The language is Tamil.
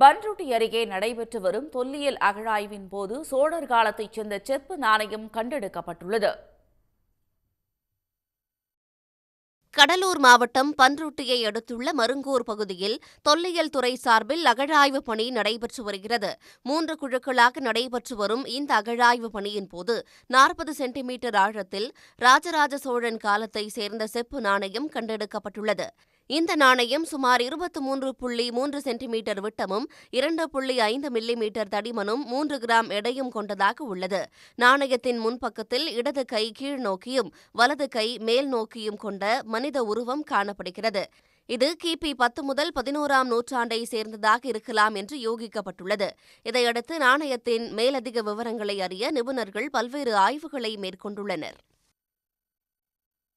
பன்ருட்டி அருகே நடைபெற்று வரும் தொல்லியல் அகழாய்வின் போது சோழர் காலத்தைச் சேர்ந்த செப்பு நாணயம் கண்டெடுக்கப்பட்டுள்ளது. கடலூர் மாவட்டம் பன்ருட்டியை அடுத்துள்ள மருங்கூர் பகுதியில் தொல்லியல் துறை சார்பில் அகழாய்வு பணி நடைபெற்று வருகிறது. மூன்று குழுக்களாக நடைபெற்று வரும் இந்த அகழாய்வு பணியின் போது நாற்பது சென்டிமீட்டர் ஆழத்தில் ராஜராஜ சோழன் காலத்தை சேர்ந்த செப்பு நாணயம் கண்டெடுக்கப்பட்டுள்ளது. இந்த நாணயம் சுமார் இருபத்தி மூன்று புள்ளி மூன்று சென்டிமீட்டர் விட்டமும் இரண்டு புள்ளி ஐந்து மில்லிமீட்டர் தடிமனும் மூன்று கிராம் எடையும் கொண்டதாக உள்ளது. நாணயத்தின் முன்பக்கத்தில் இடது கை கீழ் நோக்கியும் வலது கை மேல் நோக்கியும் கொண்ட மனித உருவம் காணப்படுகிறது. இது கிபி பத்து முதல் பதினோராம் நூற்றாண்டை சேர்ந்ததாக இருக்கலாம் என்று யூகிக்கப்பட்டுள்ளது. இதையடுத்து நாணயத்தின் மேலதிக விவரங்களை அறிய நிபுணர்கள் பல்வேறு ஆய்வுகளை மேற்கொண்டுள்ளனர்.